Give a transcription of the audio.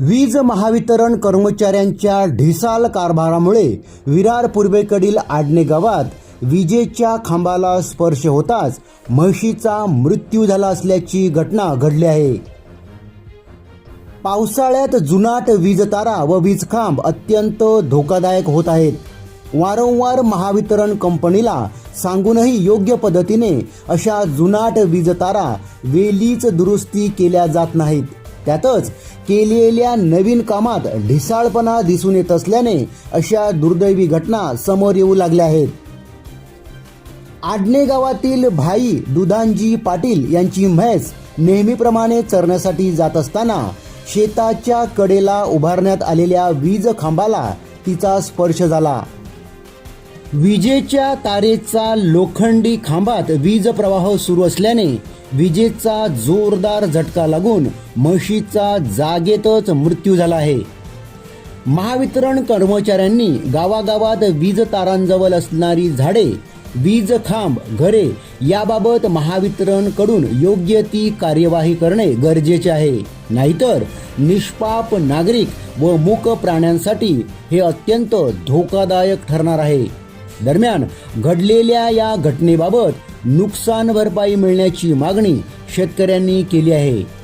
वीज महावितरण कर्मचाऱ्यांच्या ढिसाल कारभारामुळे विरार पूर्वेकडील आडणे गावात विजेच्या खांबाला स्पर्श होताच म्हशीचा मृत्यू झाला असल्याची घटना घडली आहे. पावसाळ्यात जुनाट वीज तारा व वीज खांब अत्यंत धोकादायक होत आहेत. वारंवार महावितरण कंपनीला सांगूनही योग्य पद्धतीने अशा जुनाट वीज तारा वेलीच दुरुस्ती केल्या जात नाहीत. त्यातच केलेल्या नवीन कामात ढिसाळपणा दिसून येत असल्याने अशा दुर्दैवी घटना समोर येऊ लागल्या आहेत. आडणे गावातील भाई दुधांजी पाटील यांची म्हैस नेहमीप्रमाणे चरण्यासाठी जात असताना शेताच्या कडेला उभारण्यात आलेल्या वीज खांबाला तिचा स्पर्श झाला. विजेच्या तारेचा लोखंडी खांबात वीज प्रवाह सुरू असल्याने विजेचा जोरदार झटका लागून म्हशीचा जागेतच मृत्यू झाला आहे. महावितरण कर्मचाऱ्यांनी गावागावात वीज तारांजवळ असणारी झाडे वीज खांब घरे याबाबत महावितरणकडून योग्य ती कार्यवाही करणे गरजेचे आहे. नाहीतर निष्पाप नागरिक व मूक प्राण्यांसाठी हे अत्यंत धोकादायक ठरणार आहे. दरम्यान घडलेल्या या घटनेबाबत नुकसान भरपाई मिळण्याची मागणी शेतकऱ्यांनी केली आहे.